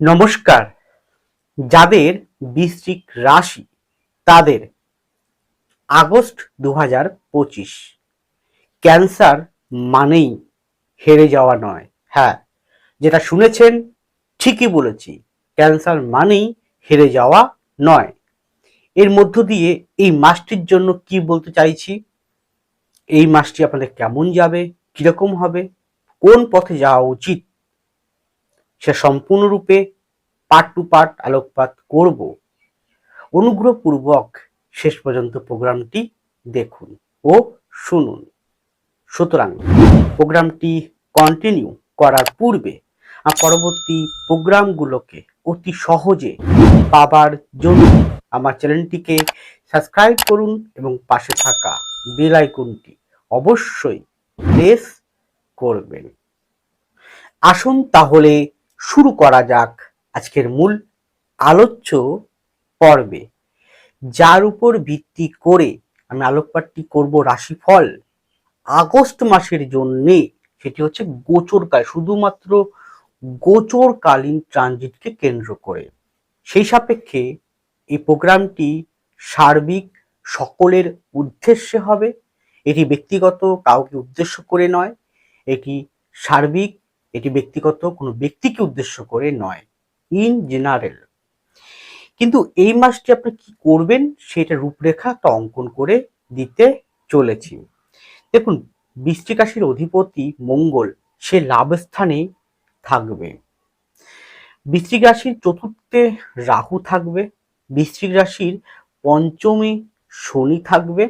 নমস্কার। যাদের বৃশ্চিক রাশি, তাদের আগস্ট দু হাজার পঁচিশ। ক্যান্সার মানেই হেরে যাওয়া নয়। হ্যাঁ যেটা শুনেছেন, ঠিকই বলেছি, ক্যান্সার মানেই হেরে যাওয়া নয়। এর মধ্য দিয়ে এই মাসটির জন্য কি বলতে চাইছি? এই মাসটি আপনাদের কেমন যাবে? কীরকম হবে? কোন পথে যাওয়া উচিত? সে সম্পূর্ণরূপে পার্ট টু পার্ট আলোকপাত করব। অনুগ্রহপূর্বক শেষ পর্যন্ত প্রোগ্রামটি দেখুন ও শুনুন। সুতরাং প্রোগ্রামটি কন্টিনিউ করার পূর্বে পরবর্তী প্রোগ্রামগুলোকে অতি সহজে পাবার জন্য আমার চ্যানেলটিকে সাবস্ক্রাইব করুন এবং পাশে থাকা বেল আইকনটি অবশ্যই প্রেস করবেন। আসুন তাহলে শুরু করা যাক আজকের মূল আলোচ্য পর্বে, যার উপর ভিত্তি করে আমি আলোকপাতটি করব রাশিফল আগস্ট মাসের জন্যে, সেটি হচ্ছে গোচরকাল শুধুমাত্র গোচরকালীন ট্রানজিটকে কেন্দ্র করে। সেই সাপেক্ষে এই প্রোগ্রামটি সার্বিক সকলের উদ্দেশ্যে হবে, এটি ব্যক্তিগত, কাউকে উদ্দেশ্য করে নয়, এটি সার্বিক এটি ব্যক্তিগত, কোনো ব্যক্তিকে উদ্দেশ্য করে নয় ইন জেনারেল কিন্তু এই মাসটি আপনি কি করবেন, সেটা রূপরেখা একটা অঙ্কন করে দিতে চলেছি। দেখুন, বৃশ্চিক রাশির অধিপতি মঙ্গল, সে লাভ স্থানে থাকবে। বৃশ্চিক রাশির চতুর্থে রাহু থাকবে, বৃশ্চিক রাশির পঞ্চমে শনি থাকবে,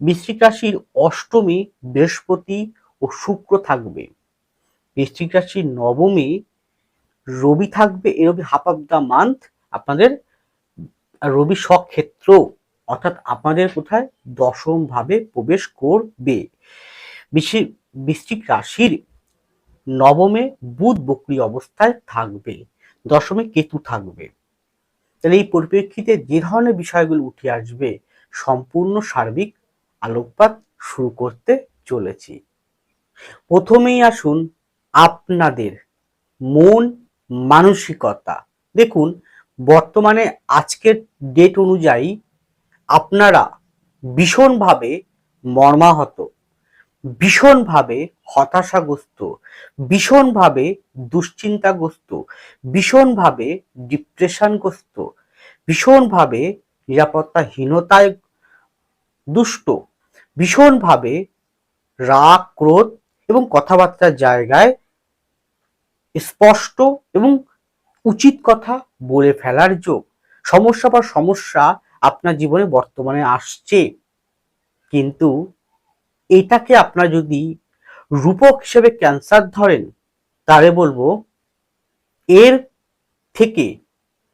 বৃশ্চিক রাশির অষ্টমী বৃহস্পতি ও শুক্র থাকবে। বৃশ্চিক রাশির নবমী, রবি থাকবে, এ রবি হাফ অফ দ্য মান্থ আপনাদের রবি স্বক্ষেত্র, অর্থাৎ আপনাদের কোথায় দশম ভাবে প্রবেশ করবে। বৃশ্চিক বৃশ্চিক রাশির নবমে বুধ বক্রি অবস্থায় থাকবে, দশমে কেতু থাকবে। তাহলে এই পরিপ্রেক্ষিতে যে ধরনের বিষয়গুলো উঠে আসবে, সম্পূর্ণ সার্বিক আলোকপাত শুরু করতে চলেছি। প্রথমেই আসুন আপনাদের মন মানসিকতা। দেখুন, বর্তমানে আজকের ডেট অনুযায়ী আপনারা ভীষণভাবে মর্মাহত, ভীষণভাবে হতাশাগ্রস্ত, ভীষণভাবে দুশ্চিন্তাগ্রস্ত, ভীষণভাবে ডিপ্রেশনগ্রস্ত, ভীষণভাবে নিরাপত্তাহীনতায় দুষ্ট, ভীষণভাবে রাগ, ক্রোধ এবং কথাবার্তার জায়গায় স্পষ্ট এবং উচিত কথা বলে ফেলার যোগ। সমস্যা বা সমস্যা আপনার জীবনে বর্তমানে আসছে। কিন্তু এটাকে আপনার যদি রূপক হিসেবে ক্যান্সার ধরেন, তাহলে বলব এর থেকে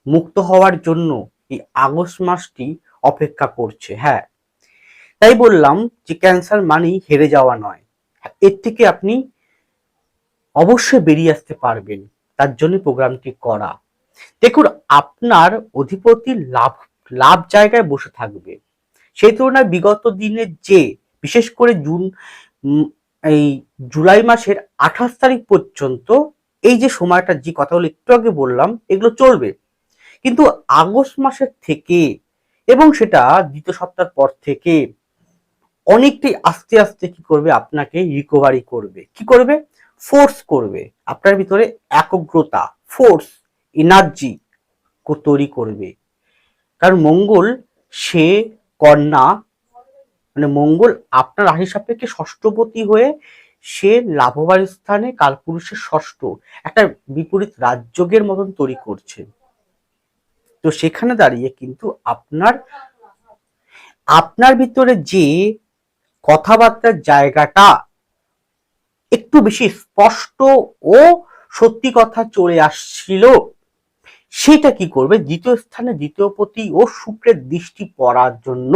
মুক্ত হওয়ার জন্য এই আগস্ট মাসটি অপেক্ষা করছে। হ্যাঁ তাই বললাম যে ক্যান্সার মানেই হেরে যাওয়া নয়। এর থেকে আপনি অবশ্যই বেরিয়ে আসতে পারবেন। তার জন্য প্রোগ্রামটি করা। দেখুন, আপনার অধিপতি লাভ লাভ জায়গায় বসে থাকবে। সেই তুলনায় বিগত দিনের যে, বিশেষ করে জুন এই জুলাই মাসের আঠাশ তারিখ পর্যন্ত এই যে সময়টা, যে কথাগুলো একটু আগে বললাম, এগুলো চলবে। কিন্তু আগস্ট মাসের থেকে এবং সেটা দ্বিতীয় সপ্তাহ পর থেকে অনেকটাই আস্তে আস্তে কি করবে? আপনাকে রিকভারি করবে। কি করবে? ফোর্স করবে। আপনার ভিতরে একগ্রতা ফোর্স এনার্জি তৈরি করবে। কারণ মঙ্গল, সে, কন্যা মানে মঙ্গল আপনার রাশি সাপেক্ষে ষষ্ঠপতি হয়ে সে লাভবান স্থানে কালপুরুষের ষষ্ঠ, একটা বিপরীত রাজযোগের মতন তৈরি করছে। তো সেখানে দাঁড়িয়ে কিন্তু আপনার আপনার ভিতরে যে কথাবার্তার জায়গাটা একটু বেশি স্পষ্ট ও সত্যি কথা চলে আসছিল, সেটা কি করবে? দ্বিতীয় স্থানে দ্বিতীয় পতি ও শুক্রের দৃষ্টি পড়ার জন্য।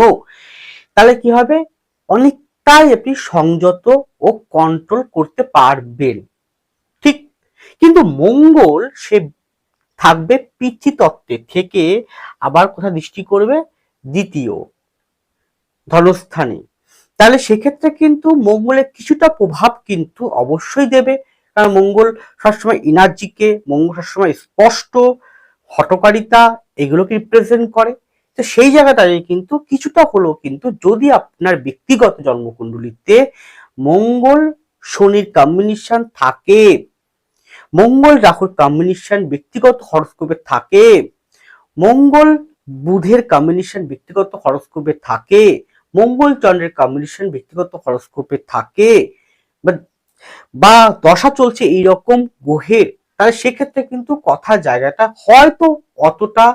তাহলে কি হবে? অনেকটাই আপনি সংযত ও কন্ট্রোল করতে পারবেন। ঠিক? কিন্তু মঙ্গল সে থাকবে পিতৃতত্ত্বে থেকে আবার কোথায় দৃষ্টি করবে? দ্বিতীয় ধনস্থানে। তাহলে সেক্ষেত্রে কিন্তু মঙ্গলের কিছুটা প্রভাব কিন্তু অবশ্যই দেবে। কারণ মঙ্গল সবসময় এনার্জিকে মঙ্গল সবসময় স্পষ্ট, হটকারিতা এগুলোকে রিপ্রেজেন্ট করে। তো সেই জায়গাটায় কিন্তু কিছুটা হলেও কিন্তু যদি আপনার ব্যক্তিগত জন্মকুণ্ডলিতে মঙ্গল শনির কম্বিনেশন থাকে, মঙ্গল রাহুর কম্বিনেশন ব্যক্তিগত হরস্কোপে থাকে, মঙ্গল বুধের কম্বিনেশন ব্যক্তিগত হরস্কোপে থাকে মঙ্গল চন্দ্রের কম্বিনেশন ব্যক্তিগত হরস্কোপে থাকে। বা দশা চলছে এইরকম গ্রহের, তাহলে সেক্ষেত্রে কিন্তু কথা জায়গাটা হয়তো অতটা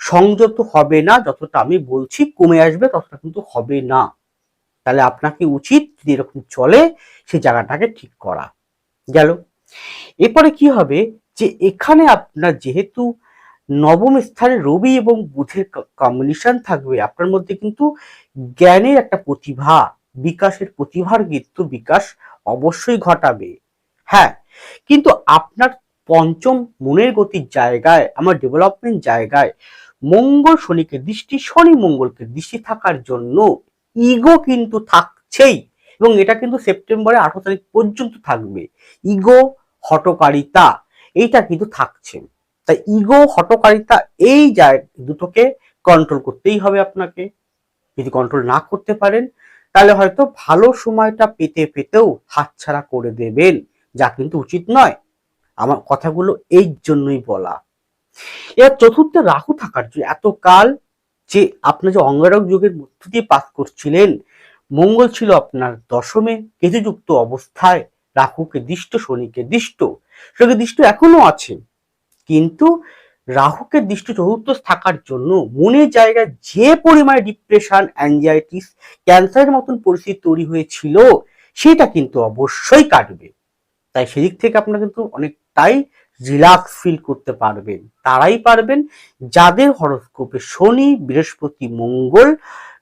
সংযত হবে না, যতটা আমি বলছি কমে আসবে, ততটা কিন্তু হবে না। তাহলে আপনাকে উচিত যদি এরকম চলে সেই জায়গাটাকে ঠিক করা। গেল। এরপরে কি হবে? যে এখানে আপনার যেহেতু নবম স্থানে রবি এবং বুধের কম্বিনেশন থাকবে। আপনার মধ্যে কিন্তু জ্ঞানের একটা প্রতিভা, বিকাশের প্রতিভার কিন্তু বিকাশ অবশ্যই ঘটাবে। হ্যাঁ কিন্তু আপনার পঞ্চম মনের গতির জায়গায়, আমার ডেভেলপমেন্ট জায়গায় মঙ্গল শনিকে দৃষ্টি, শনি মঙ্গলকে দৃষ্টি থাকার জন্য ইগো কিন্তু থাকছেই এবং এটা কিন্তু সেপ্টেম্বরের আঠারো তারিখ পর্যন্ত থাকবে। ইগো হটকারিতা এইটা কিন্তু থাকছে তাই ইগো হটকারিতা এই যায় দুটোকে কন্ট্রোল করতেই হবে আপনাকে। যদি কন্ট্রোল না করতে পারেন, তাহলে হয়তো ভালো সময়টা পেতে পেতেও হাতছাড়া করে দেবেন। যা কিন্তু উচিত নয়। আমার কথাগুলো এই জন্যই বলা। এবার চতুর্থ রাহু থাকার জন্য এতকাল যে আপনার যে অঙ্গারক যুগের মধ্য দিয়ে পাস করছিলেন, মঙ্গল ছিল আপনার দশমে কেতুযুক্ত অবস্থায়। রাহুকে দৃষ্ট, শনিকে দৃষ্ট। শনিকে দৃষ্ট এখনও আছে। কিন্তু রাহুকে দৃষ্টি চতুর্থ থাকার জন্য মনের জায়গায় যে পরিমাণে ডিপ্রেশন অ্যাংজাইটিস ক্যান্সারের মতন পরিস্থিতি তৈরি হয়েছিল, সেটা কিন্তু অবশ্যই কাটবে। তাই সেদিক থেকে আপনারা কিন্তু অনেকটাই রিল্যাক্স ফিল করতে পারবেন। তারাই পারবেন যাদের হরস্কোপে শনি, বৃহস্পতি, মঙ্গল,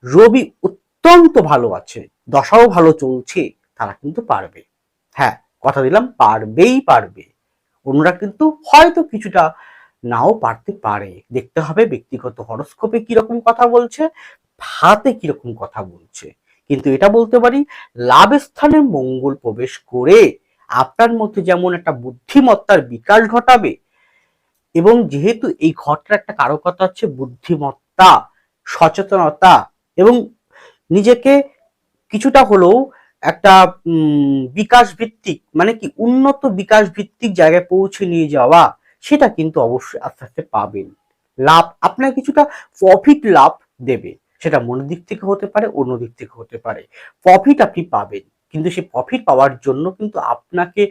রবি অত্যন্ত ভালো আছে, দশাও ভালো চলছে, তারা কিন্তু পারবে। হ্যাঁ কথা দিলাম, পারবেই পারবে। অন্যরা কিন্তু হয়তো কিছুটা নাও পারতে পারে। দেখতে হবে ব্যক্তিগত হরস্কোপে কীরকম কথা বলছে, হাতে কীরকম কথা বলছে। কিন্তু এটা বলতে পারি লাভ স্থানে মঙ্গল প্রবেশ করে আপনার মধ্যে যেমন একটা বুদ্ধিমত্তার বিকাশ ঘটাবে এবং যেহেতু এই ঘরটার একটা কারকতা হচ্ছে বুদ্ধিমত্তা, সচেতনতা এবং নিজেকে কিছুটা হলেও একটা বিকাশ ভিত্তিক মানে কি উন্নত বিকাশ ভিত্তিক জায়গায় পৌঁছে নিয়ে যাওয়া, সেটা কিন্তু অবশ্যই আস্তে আস্তে পাবেন। লাভ, আপনার কিছুটা প্রফিট লাভ দেবে, সেটা মনের দিক থেকে হতে পারে, অন্য দিক থেকে হতে পারে। প্রফিট আপনি পাবেন, কিন্তু সেই প্রফিট পাওয়ার জন্য কিন্তু আপনাকে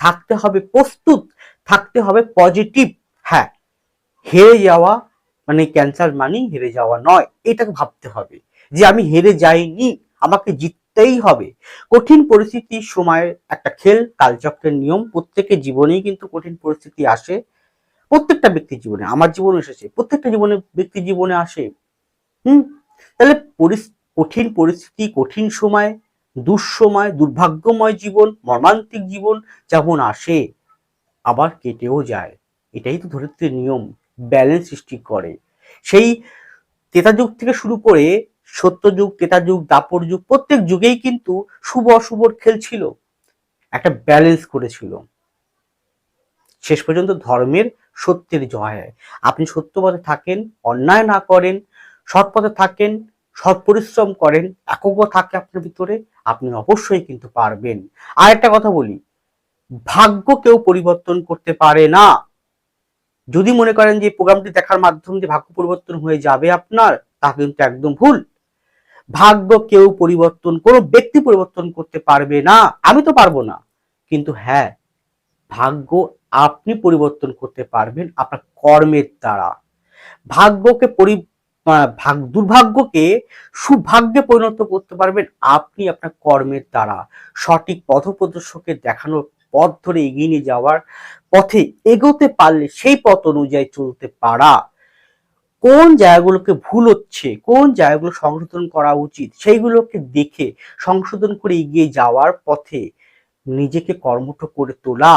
থাকতে হবে প্রস্তুত, থাকতে হবে পজিটিভ হ্যাঁ হেরে যাওয়া মানে ক্যান্সার মানেই হেরে যাওয়া নয়, এটাকে ভাবতে হবে। যে আমি হেরে যাইনি, আমাকে জিততেই হবে। কঠিন পরিস্থিতির সময় একটা খেল, কালচক্রের নিয়ম, প্রত্যেকের জীবনেই কিন্তু কঠিন পরিস্থিতি আসে। প্রত্যেকটা ব্যক্তির জীবনে, আমার জীবনে এসেছে, প্রত্যেকটা জীবনে, ব্যক্তির জীবনে আসে। হুম? তাহলে কঠিন পরিস্থিতি, কঠিন সময়, দুঃসময়, দুর্ভাগ্যময় জীবন, মর্মান্তিক জীবন যেমন আসে, আবার কেটেও যায়। এটাই তো ধরিত্রীর নিয়ম, ব্যালেন্স সৃষ্টি করে। সেই তেতা যুগ থেকে শুরু করে সত্য যুগ তেতা যুগ দাপর যুগ, প্রত্যেক যুগেই কিন্তু শুভ অশুভর খেল ছিল। একটা ব্যালেন্স করেছিল। শেষ পর্যন্ত ধর্মের সত্যের জয় আপনি সত্য পথে থাকেন, অন্যায় না করেন সৎ পথে থাকেন, সৎ পরিশ্রম করেন, একজ্ঞ থাকে আপনার ভিতরে, আপনি অবশ্যই কিন্তু পারবেন। আর একটা কথা বলি, ভাগ্য কেউ পরিবর্তন করতে পারে না। যদি মনে করেন যে প্রোগ্রামটি দেখার মাধ্যম দিয়ে ভাগ্য পরিবর্তন হয়ে যাবে আপনার, তা কিন্তু একদম ভুল। ভাগ্য কেউ পরিবর্তন, কোনো ব্যক্তি পরিবর্তন করতে পারবে না। আমি তো পারব না। কিন্তু হ্যাঁ ভাগ্য আপনি পরিবর্তন করতে পারবেন আপনার কর্মের দ্বারা। ভাগ্যকে পরি দুর্ভাগ্যকে সুভাগ্যে পরিণত করতে পারবেন আপনি আপনার কর্মের দ্বারা। সঠিক পথপ্রদর্শকের দেখানোর পথ ধরে এগিয়ে নিয়ে যাওয়ার পথে এগোতে পারলে সেই পথ অনুযায়ী চলতে পারা। কোন জায়গাগুলোকে ভুল হচ্ছে, কোন জায়গাগুলো সংশোধন করা উচিত, সেইগুলোকে দেখে সংশোধন করে এগিয়ে যাওয়ার পথে নিজেকে কর্মঠ করে তোলা।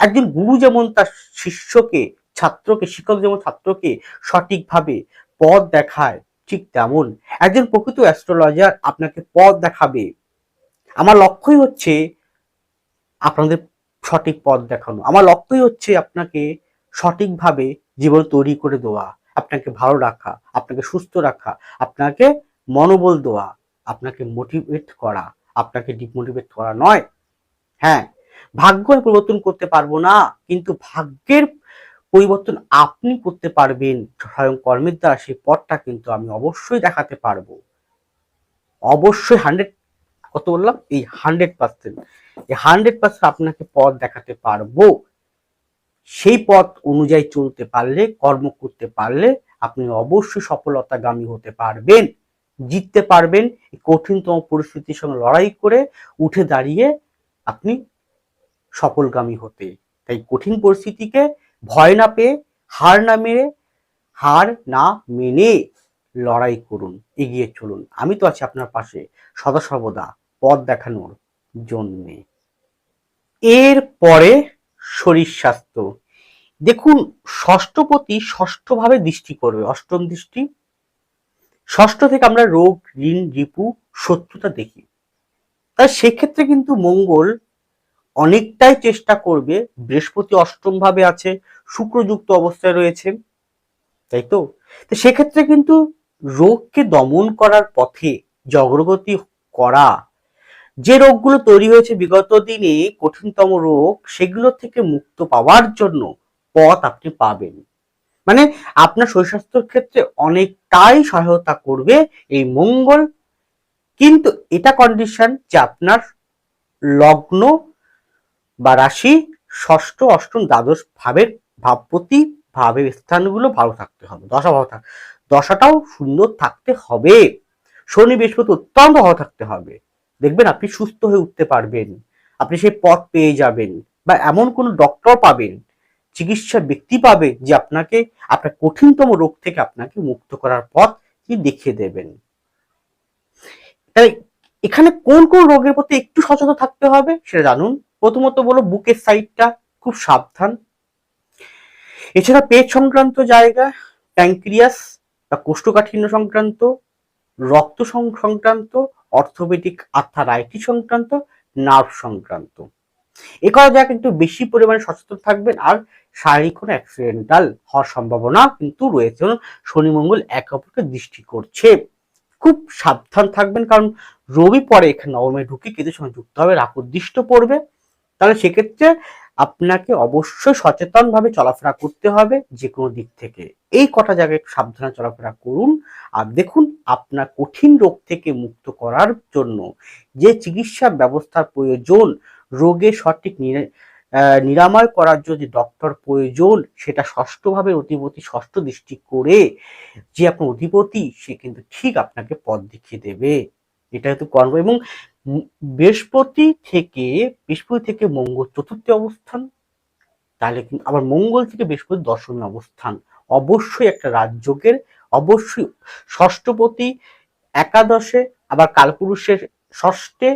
একজন গুরু যেমন তার শিষ্যকে, ছাত্রকে, শিক্ষক যেমন ছাত্রকে সঠিকভাবে পথ দেখায়, ঠিক তেমন। একজন প্রকৃত অ্যাস্ট্রোলজার আপনাকে পথ দেখাবে। আমার লক্ষ্যই হচ্ছে আপনাদের সঠিক পথ দেখানো। আমার লক্ষ্যই হচ্ছে আপনাকে সঠিকভাবে জীবন তৈরি করে দেওয়া। আপনাকে ভালো রাখা, আপনাকে সুস্থ রাখা, আপনাকে মনোবল দেওয়া, আপনাকে মোটিভেট করা, আপনাকে ডিমোটিভেট করা নয়। হ্যাঁ ভাগ্য পরিবর্তন করতে পারব না, কিন্তু ভাগ্যের পরিবর্তন আপনি করতে পারবেন, স্বয়ং কর্মের দ্বারা সেই পথটা কিন্তু আমি অবশ্যই দেখাতে পারব। অবশ্যই হান্ড্রেড কত বললাম? এই হান্ড্রেড পার্সেন্ট এই হান্ড্রেড পার্সেন্ট আপনাকে পথ দেখাতে পারব। সেই পথ অনুযায়ী চলতে পারলে, কর্ম করতে পারলে আপনি অবশ্যই সফলতাগামী হতে পারবেন। জিততে পারবেন কঠিনতম পরিস্থিতির সঙ্গে লড়াই করে উঠে দাঁড়িয়ে আপনি সফলগামী হতে। তাই কঠিন পরিস্থিতিকে ভয় না পেয়ে, হার না মেরে, হার না মেনে লড়াই করুন, এগিয়ে চলুন। আমি তো আছি আপনার পাশে সদা সর্বদা পথ দেখানোর জন্যে। এর পরে শরীর স্বাস্থ্য। দেখুন, ষষ্ঠপতি ষষ্ঠভাবে দৃষ্টি করবে। অষ্টম দৃষ্টি, ষষ্ঠ থেকে আমরা রোগ, ঋণ, রিপু, শত্রুতা দেখি। তাই সেক্ষেত্রে কিন্তু মঙ্গল অনেকটাই চেষ্টা করবে। বৃহস্পতি অষ্টম ভাবে আছে, শুক্রযুক্ত অবস্থায় রয়েছে, তাই তো? সেক্ষেত্রে কিন্তু রোগকে দমন করার পথে যে অগ্রগতি করা যে রোগগুলো তৈরি হয়েছে বিগত দিনে কঠিনতম রোগ, সেগুলো থেকে মুক্ত পাওয়ার জন্য পথ আপনি পাবেন। মানে আপনার শরীর স্বাস্থ্যের ক্ষেত্রে অনেকটাই সহায়তা করবে এই মঙ্গল। কিন্তু এটা কন্ডিশন যে আপনার লগ্ন বা রাশি ষষ্ঠ, অষ্টম, দ্বাদশ ভাবের ভাবপতি ভাবের স্থানগুলো ভালো থাকতে হবে, দশা ভালো থাক, দশাটাও সুন্দর থাকতে হবে। শনি বৃহস্পতি অত্যন্ত ভালো থাকতে হবে। দেখবেন আপনি সুস্থ হয়ে উঠতে পারবেন। আপনি সেই পথ পেয়ে যাবেন বা এমন কোন ডক্টর পাবেন চিকিৎসা ব্যক্তি পাবে যে আপনাকে, আপনার কঠিনতম রোগ থেকে আপনাকে মুক্ত করার পথ কি দেখিয়ে দেবেন। তাই এখানে কোন কোন রোগের প্রতি একটু সচেতন থাকতে হবে সেটা জানুন। প্রথমত বলো বুকের সাইডটা খুব সাবধান। এছাড়া পেট সংক্রান্ত জায়গা প্যাঙ্ক্রিয়াস বা কোষ্ঠকাঠিন্য সংক্রান্ত, রক্ত সংক্রান্ত অর্থোপেডিক আর্থারাইটিস সংক্রান্ত, নার্ভ সংক্রান্ত। এ করা যাক, একটু বেশি পরিমাণে সচেতন থাকবেন আর শারীরিক কোনো অ্যাক্সিডেন্টাল হওয়ার সম্ভাবনা কিন্তু রয়েছে শনি মঙ্গল একে অপরকে দৃষ্টি করছে। খুব সাবধান থাকবেন, কারণ রবি পরে এখানে নবমে ঢুকে কেতুর সঙ্গে যুক্ত হবে রাকুদৃষ্ট পড়বে। তাহলে সেক্ষেত্রে আপনাকে অবশ্যই সচেতনভাবে চলাফেরা করতে হবে যে কোনো দিক থেকে। এই কটা জায়গায় সাবধানে চলাফেরা করুন। আর দেখুন, আপনার কঠিন রোগ থেকে মুক্ত করার জন্য যে চিকিৎসা ব্যবস্থার প্রয়োজন রোগের সঠিক নিরাময় করার জন্য ডক্টর প্রয়োজন, সেটা ষষ্ঠভাবে অধিপতি ষষ্ঠ দৃষ্টি করে যে আপনার অধিপতি, সে কিন্তু ঠিক আপনাকে পথ দেখিয়ে দেবে। এটা কিন্তু কর্ম এবং বৃহস্পতি থেকে বৃহস্পতি থেকে মঙ্গল চতুর্থ অবস্থান, তাহলে কিন্তু আবার মঙ্গল থেকে বৃহস্পতি দশম অবস্থান। অবশ্যই একটা রাজযোগের, অবশ্যই ষষ্ঠপতি, একাদশে, আবার কালপুরুষের ষষ্ঠে,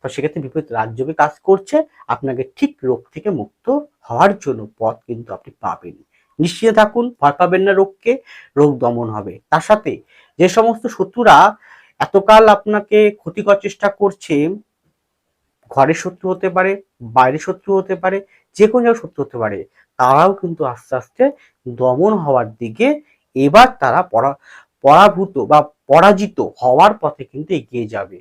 তো সেক্ষেত্রে বিপরীত রাজযোগে কাজ করছে। আপনাকে ঠিক রোগ থেকে মুক্ত হওয়ার জন্য পথ কিন্তু আপনি পাবেন। নিশ্চিত থাকুন, ভয় পাবেন না রোগকে, রোগ দমন হবে। তার সাথে যে সমস্ত শত্রুরা এতকাল আপনাকে ক্ষতি করার চেষ্টা করছে, ঘরের শত্রু হতে পারে, বাইরের শত্রু হতে পারে, যে কোনো জায়গায় শত্রু হতে পারে, তারাও কিন্তু আস্তে আস্তে দমন হওয়ার দিকে এবার তারা পরা, পরাভূত বা পরাজিত হওয়ার পথে কিন্তু এগিয়ে যাবে,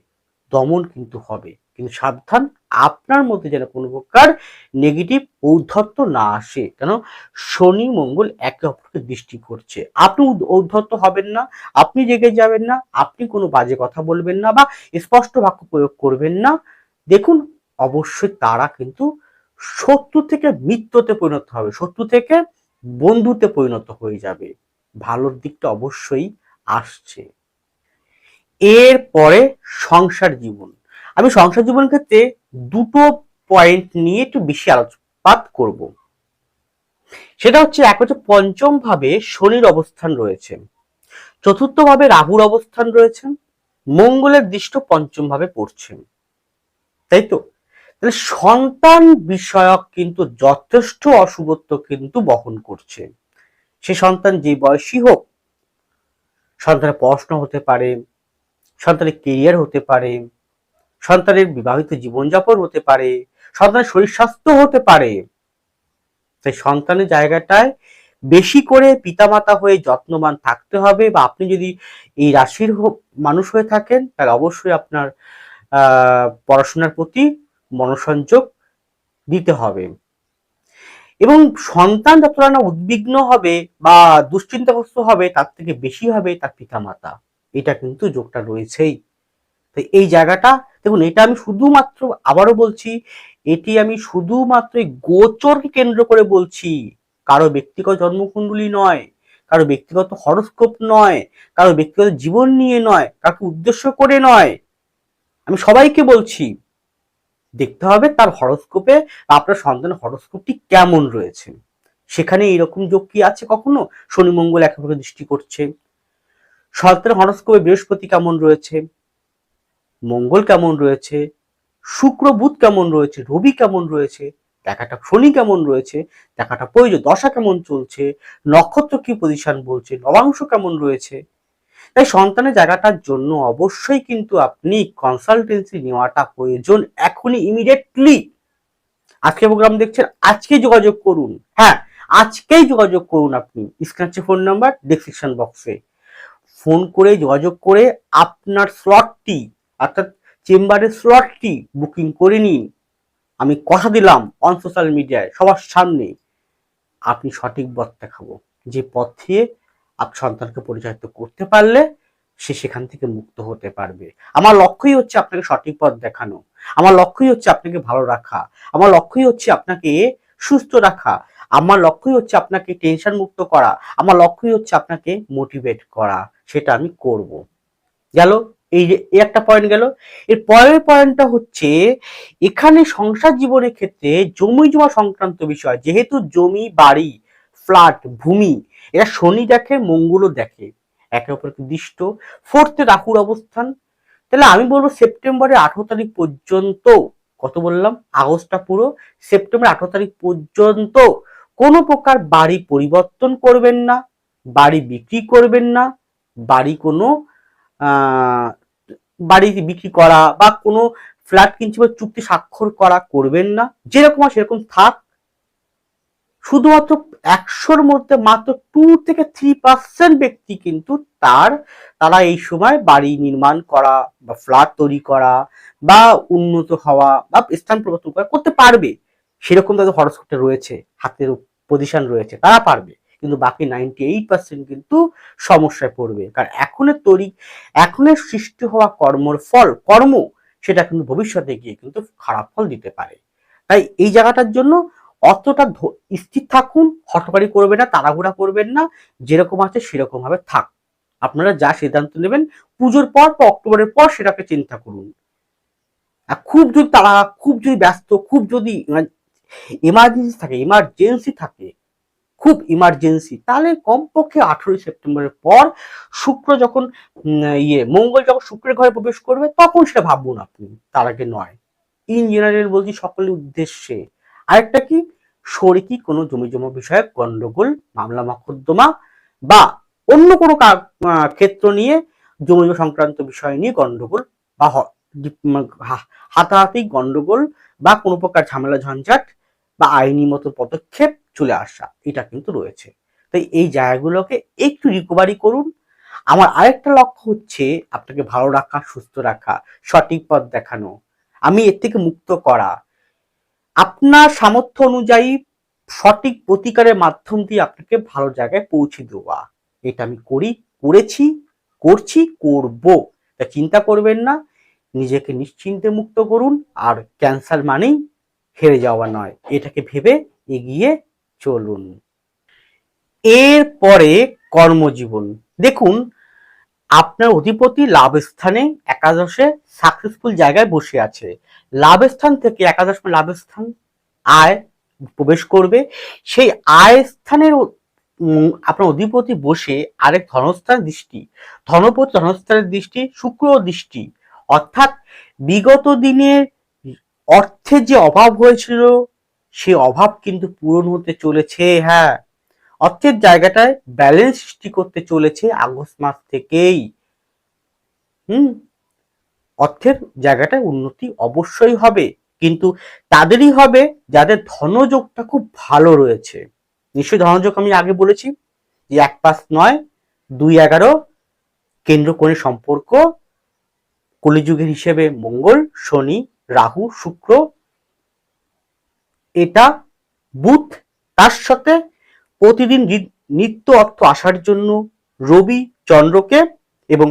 দমন কিন্তু হবে, কিন্তু সাবধান আপনার মধ্যে যেন কোনো প্রকার নেগেটিভ ঔদ্ধত্য না আসে, কেন? শনি, মঙ্গল একে অপরকে দৃষ্টি করছে। আপনি ঔদ্ধত্য হবেন না, আপনি জেগে যাবেন না, আপনি কোনো বাজে কথা বলবেন না বা স্পষ্ট বাক্য প্রয়োগ করবেন না। দেখুন, অবশ্যই তারা কিন্তু শত্রু থেকে মৃত্যুতে পরিণত হবে, শত্রু থেকে বন্ধুতে পরিণত হয়ে যাবে। ভালোর দিকটা অবশ্যই আসছে। এরপরে সংসার জীবন। আমি সংসার জীবন ক্ষেত্রে দুটো পয়েন্ট নিয়ে একটু বেশি আলোচপাত করব। সেটা হচ্ছে এক হচ্ছে পঞ্চম ভাবে শনির অবস্থান রয়েছে। চতুর্থ ভাবে রাহুর অবস্থান রয়েছে। মঙ্গলের দৃষ্ট পঞ্চম ভাবে পড়ছে। তাই তো? তাহলে সন্তান বিষয়ক কিন্তু যথেষ্ট অশুভত্ব কিন্তু বহন করছে। সে সন্তান যে বয়সী হোক, সন্তানের পড়াশোনা হতে পারে, সন্তানের কেরিয়ার হতে পারে সন্তানের বিবাহিত জীবনযাপন হতে পারে, সন্তানের শরীর স্বাস্থ্য হতে পারে। তাই সন্তানের জায়গাটায় বেশি করে পিতামাতা হয়ে যত্নবান থাকতে হবে বা আপনি যদি এই রাশির মানুষ হয়ে থাকেন, তাহলে অবশ্যই আপনার পড়াশোনার প্রতি মনোসংযোগ দিতে হবে। এবং সন্তান যতটা না উদ্বিগ্ন হবে বা দুশ্চিন্তাগ্রস্ত হবে, তার থেকে বেশি হবে তার পিতামাতা। এটা কিন্তু যোগটা রয়েছেই। তো এই জায়গাটা, দেখুন, এটা আমি শুধুমাত্র আবারও বলছি, এটি আমি শুধুমাত্র গোচরকে কেন্দ্র করে বলছি। কারও ব্যক্তিগত জন্মকুণ্ডলী নয়, কারও ব্যক্তিগত হরস্কোপ নয়, কারও ব্যক্তিগত জীবন নিয়ে নয় কাউকে উদ্দেশ্য করে নয়। আমি সবাইকে বলছি, দেখতে হবে তার হরস্কোপে আপনার সন্তানের হরস্কোপটি কেমন রয়েছে। সেখানে এরকম যোগ কি আছে কখনো? শনি মঙ্গল একেবারে দৃষ্টি করছে। সন্তানের হরস্কোপে বৃহস্পতি কেমন রয়েছে? মঙ্গল কেমন রয়েছে? শুক্র, বুধ কেমন রয়েছে? রবি কেমন রয়েছে? দেখাটা শনি কেমন রয়েছে? দেখাটা প্রয়োজন দশা কেমন চলছে? নক্ষত্র কি পজিশন বলছে? নবাংশ কেমন রয়েছে? তাই সন্তানের জায়গাটার জন্য অবশ্যই কিন্তু আপনি কনসালটেন্সি নেওয়াটা প্রয়োজন এখনই ইমিডিয়েটলি আজকে প্রোগ্রাম দেখছেন আজকে যোগাযোগ করুন। হ্যাঁ আজকেই যোগাযোগ করুন আপনি। স্ক্রিনে ফোন নাম্বার ডেসক্রিপশন বক্সে ফোন করে যোগাযোগ করে আপনার স্লটটি অর্থাৎ চেম্বারের স্লটটি বুকিং করে নিন। আমি কথা দিলাম অন সোশ্যাল মিডিয়ায় সবার সামনে। আপনি সঠিক পথ দেখাবো। যে পথে আপ সন্তানকে পরিচালিত করতে পারলে সে সেখান থেকে মুক্ত হতে পারবে। আমার লক্ষ্যই হচ্ছে আপনাকে সঠিক পথ দেখানো। আমার লক্ষ্যই হচ্ছে আপনাকে ভালো রাখা। আমার লক্ষ্যই হচ্ছে আপনাকে সুস্থ রাখা। আমার লক্ষ্যই হচ্ছে আপনাকে টেনশন মুক্ত করা। আমার লক্ষ্যই হচ্ছে আপনাকে মোটিভেট করা। সেটা আমি করব। গেল? এই যে একটা পয়েন্ট গেল। এর পরের পয়েন্টটা হচ্ছে, এখানে সংসার জীবনের ক্ষেত্রে জমি জমা সংক্রান্ত বিষয়, যেহেতু জমি, বাড়ি ফ্ল্যাট ভূমি, এরা শনি দেখে, মঙ্গলও দেখে, একে অপরকে দৃষ্ট। ফোর্থে রাহুর অবস্থান। তাহলে আমি বলব সেপ্টেম্বরের আঠারো তারিখ পর্যন্ত, কত বললাম? আগস্টটা পুরো। সেপ্টেম্বর আঠারো তারিখ পর্যন্ত কোনো প্রকার বাড়ি পরিবর্তন করবেন না, বাড়ি বিক্রি করবেন না, বাড়ি কোনো বাড়ি বিক্রি করা বা কোনো ফ্ল্যাট কিনছে বা চুক্তি স্বাক্ষর করা করবেন না। যেরকম হয় সেরকম থাক। শুধুমাত্র একশোর মধ্যে মাত্র টু থেকে থ্রি পার্সেন্ট ব্যক্তি কিন্তু তার, তারা এই সময় বাড়ি নির্মাণ করা বা ফ্ল্যাট তৈরি করা বা উন্নত হওয়া বা স্থান পরিবর্তন করা করতে পারবে। সেরকম তাদের হরস্কোপটা রয়েছে, হাতের পজিশন রয়েছে, তারা পারবে। কিন্তু বাকি নাইনটি এইট পার্সেন্ট কিন্তু সমস্যায় পড়বে। কারণ এখনের তৈরি এখনের সৃষ্টি হওয়া কর্মর ফল, কর্ম, সেটা কিন্তু ভবিষ্যতে গিয়ে কিন্তু খারাপ ফল দিতে পারে। তাই এই জায়গাটার জন্য অতটা স্থির থাকুন, হটকারি করবেন না, তাড়াহুড়া করবেন না, যেরকম আছে সেরকম ভাবে থাক। আপনারা যা সিদ্ধান্ত নেবেন, পুজোর পর বা অক্টোবরের পর সেটাকে চিন্তা করুন। আর খুব যদি তারা খুব যদি ব্যস্ত, খুব যদি এমার্জেন্সি থাকে ইমার্জেন্সি থাকে খুব ইমার্জেন্সি তাহলে কমপক্ষে আঠেরোই সেপ্টেম্বরের পর শুক্র যখন ইয়ে মঙ্গল যখন শুক্রের ঘরে প্রবেশ করবে, তখন সেটা ভাবুন আপনি, তার আগে নয়। ইন জেনারেল বলছি সকলের উদ্দেশ্যে। আরেকটা কি? শরিকি কোনো জমি জমা বিষয়ক গন্ডগোল, মামলা মকদ্দমা বা অন্য কোনো ক্ষেত্র নিয়ে জমি সংক্রান্ত বিষয় নিয়ে গন্ডগোল বা হাতাহাতি গন্ডগোল বা কোনো প্রকার ঝামেলা ঝঞ্ঝাট বা আইনি মতো পদক্ষেপ চলে আসা, এটা কিন্তু রয়েছে। তাই এই জায়গাগুলোকে একটু রিকভারি করুন। আমার আরেকটা লক্ষ্য হচ্ছে আপনাকে ভালো রাখা, সুস্থ রাখা, সঠিক পথ দেখানো। আমি এর থেকে মুক্ত করা। আপনার সামর্থ্য অনুযায়ী সঠিক প্রতিকারের মাধ্যম দিয়ে আপনাকে ভালো জায়গায় পৌঁছে দেওয়া। এটা আমি করি, করেছি, করছি, করব। তা চিন্তা করবেন না, নিজেকে নিশ্চিন্তে মুক্ত করুন। আর ক্যান্সার মানেই হেরে যাওয়া নয়। এটাকে ভেবে এগিয়ে চলুন। এরপরে কর্মজীবন। দেখুন, আপনার অধিপতি লাভ স্থানে একাদশে সাকসেসফুল জায়গায় বসে আছে। লাভ স্থান থেকে একাদশ লাভ স্থান আয় প্রবেশ করবে। সেই আয় স্থানের আপনার অধিপতি বসে আরেক ধনস্থান দৃষ্টি। ধনপতি ধনস্থানের দৃষ্টি শুক্র দৃষ্টি। অর্থাৎ বিগত দিনের অর্থের যে অভাব হয়েছিল সে অভাব কিন্তু পূরণ হতে চলেছে হ্যাঁ। অর্থের জায়গাটায় ব্যালেন্স সৃষ্টি করতে চলেছে আগস্ট মাস থেকেই। হুম? অর্থের জায়গাটায় উন্নতি অবশ্যই হবে, কিন্তু তাদেরই হবে যাদের ধনযোগটা খুব ভালো রয়েছে। নিশ্চয়ই ধনযোগ আমি আগে বলেছি যে এক পাঁচ নয়, দুই এগারো কেন্দ্র কোণে সম্পর্ক। কলিযুগের হিসেবে মঙ্গল, শনি, রাহু, শুক্র এটা বুধ, তার সাথে প্রতিদিন নিত্য অর্থ আসার জন্য রবি, চন্দ্রকে এবং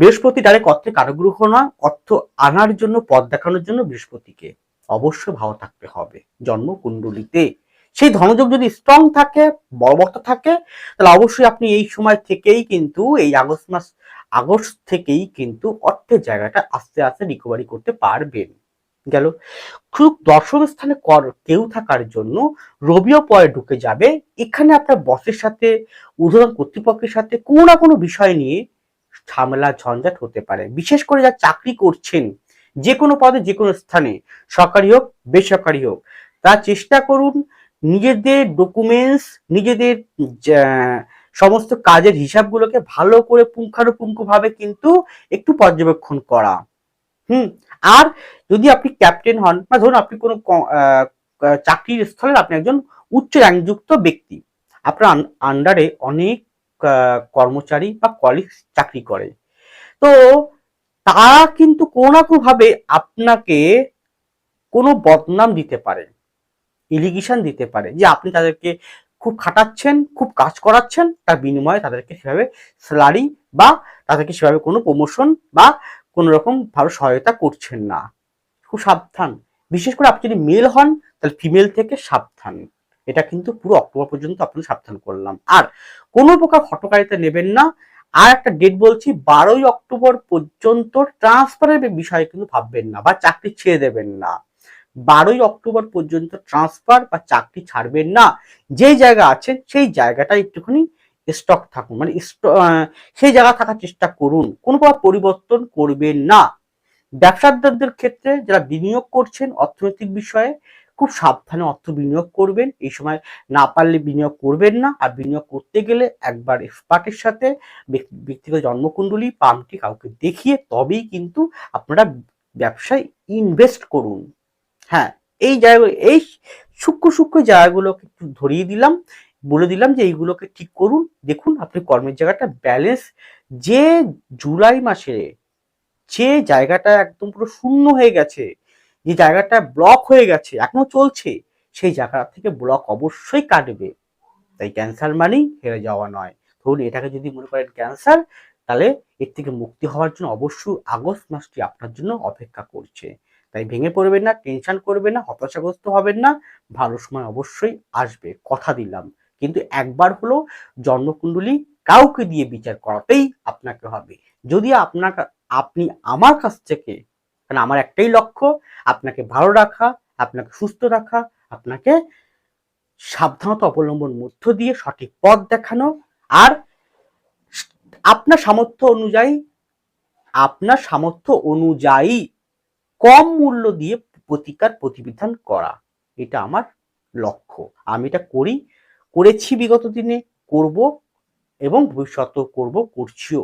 বৃহস্পতি ডাইরেক্ট অর্থে কারগ্রহ না, অর্থ আনার জন্য, পথ দেখানোর জন্য বৃহস্পতিকে অবশ্যই ভালো থাকতে হবে। জন্ম কুণ্ডলিতে সেই ধনযোগ যদি স্ট্রং থাকে বলবত্তা থাকে, তাহলে অবশ্যই আপনি এই সময় থেকেই কিন্তু, এই আগস্ট মাস, আগস্ট থেকেই কিন্তু অর্থের জায়গাটা আস্তে আস্তে রিকভারি করতে পারবেন। গেল। খুব দশম স্থানে কর কেউ থাকার জন্য রবিও পরে ঢুকে যাবে। এখানে আপনার বসের সাথে উদাহরণ কর্তৃপক্ষের সাথে কোনো না কোনো বিষয় নিয়ে ঝামেলা, ঝঞ্ঝাট হতে পারে। বিশেষ করে যারা চাকরি করছেন, যে কোনো পদে, যে কোনো স্থানে, সরকারি হোক, বেসরকারি হোক তা চেষ্টা করুন নিজেদের ডকুমেন্টস নিজেদের, যা- সমস্ত কাজের হিসাবগুলোকে ভালো করে পুঙ্খানুপুঙ্খভাবে কিন্তু একটু পর্যবেক্ষণ করা। হুম? আর যদি আপনি ক্যাপ্টেন হন, বা ধরুন আপনি কোনো চাকরির স্থলে আপনি একজন উচ্চ র্যাঙ্কযুক্ত ব্যক্তি, আপনার আন্ডারে অনেক কর্মচারী বা কলিগ চাকরি করে। তো তারা কিন্তু কোনো না কোনো ভাবে আপনাকে কোনো বদনাম দিতে পারে ইলিগেশন দিতে পারে যে আপনি তাদেরকে খুব খাটাচ্ছেন, খুব কাজ করাচ্ছেন, তার বিনিময়ে তাদেরকে সেভাবে স্যালারি বা তাদেরকে সেভাবে কোনো প্রমোশন বা কোনো রকম ভাবে সহায়তা করছেন না। খুব সাবধান। বিশেষ করে আপনি যদি মেল হন, তাহলে ফিমেল থেকে সাবধান। এটা কিন্তু পুরো অক্টোবর পর্যন্ত আপনি সাবধান করলাম। আর কোনো প্রকার হটকারিতা নেবেন না। আর একটা ডেট বলছি, বারোই অক্টোবর পর্যন্ত ট্রান্সফারের বিষয়ে কিন্তু ভাববেন না বা চাকরি ছেড়ে দেবেন না। বারোই অক্টোবর পর্যন্ত ট্রান্সফার বা চাকরি ছাড়বেন না। যেই জায়গা আছেন, সেই জায়গাটা একটুখানি স্টক থাকুন মানে সেই জায়গা থাকার চেষ্টা করুন কোনো পরিবর্তন করবেন না। ব্যবসাদারদের ক্ষেত্রে যারা বিনিয়োগ করছেন অর্থনৈতিক বিষয়ে, খুব সাবধানে অর্থ বিনিয়োগ করবেন, এই সময় না পারলে বিনিয়োগ করবেন না, আর বিনিয়োগ করতে গেলে একবার এক্সপার্টের সাথে ব্যক্তি- ব্যক্তিগত জন্মকুণ্ডলী, পামটি কাউকে দেখিয়ে তবেই কিন্তু আপনারা ব্যবসায় ইনভেস্ট করুন। হ্যাঁ এই জায়গা, এই সূক্ষ্ম সূক্ষ্ম জায়গাগুলোকে একটু ধরিয়ে দিলাম। বলে দিলাম যে এইগুলোকে ঠিক করুন। দেখুন, আপনি কর্মের জায়গাটা ব্যালেন্স যে জুলাই মাসে যে জায়গাটা একদম পুরো শূন্য হয়ে গেছে, যে জায়গাটা ব্লক হয়ে গেছে, এখনও চলছে, সেই জায়গা থেকে ব্লক অবশ্যই কাটবে। তাই ক্যান্সার মানেই হেরে যাওয়া নয়। ধরুন, এটাকে যদি মনে করেন ক্যান্সার তাহলে এর থেকে মুক্তি হওয়ার জন্য অবশ্যই আগস্ট মাসটি আপনার জন্য অপেক্ষা করছে। তাই ভেঙে পড়বেন না টেনশন করবেন না, হতাশাগ্রস্ত হবেন না, ভালো সময় অবশ্যই আসবে। কথা দিলাম। কিন্তু একবার হলো জন্মকুণ্ডলী কাউকে দিয়ে বিচার করাতেই আপনাকে হবে। যদি আপনার আপনি আমার কাছ থেকে, কারণ আমার একটাই লক্ষ্য, আপনাকে ভালো রাখা, আপনাকে সুস্থ রাখা, আপনাকে সাবধানতা অবলম্বন মধ্য দিয়ে সঠিক পথ দেখানো আর আপনার সামর্থ্য অনুযায়ী, আপনার সামর্থ্য অনুযায়ী কম মূল্য দিয়ে প্রতিকার, প্রতিবিধান করা। এটা আমার লক্ষ্য। আমি এটা করি করেছি বিগত দিনে, করব এবং ভবিষ্যতেও করব, করছিও।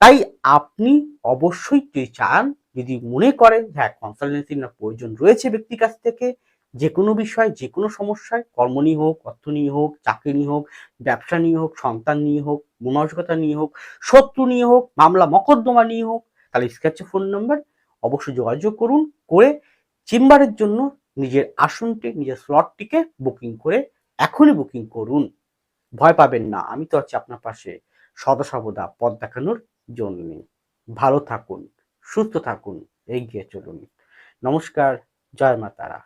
তাই আপনি অবশ্যই যদি চান, যদি মনে করেন যে হ্যাঁ কনসালটেন্সি না প্রয়োজন রয়েছে ব্যক্তির কাছ থেকে, যে কোনো বিষয়, যে কোনো সমস্যায় কর্ম নিয়ে হোক অর্থ নিয়ে হোক চাকরি নিয়ে হোক, ব্যবসা নিয়ে হোক, সন্তান নিয়ে হোক, মানসিকতা নিয়ে হোক, শত্রু নিয়ে হোক, মামলা মকদ্দমা নিয়ে হোক, তাহলে স্ক্র্যাচে ফোন নাম্বার অবশ্যই যোগাযোগ করুন, করে চেম্বারের জন্য নিজের আসনটি, নিজের স্লটটিকে বুকিং করে এখনই বুকিং করুন। ভয় পাবেন না, আমি তো আছি আপনার পাশে। সদা সর্বদা দেখানোর জন্য। ভালো থাকুন, সুস্থ থাকুন, এগিয়ে চলুন। নমস্কার, জয় মা তারা।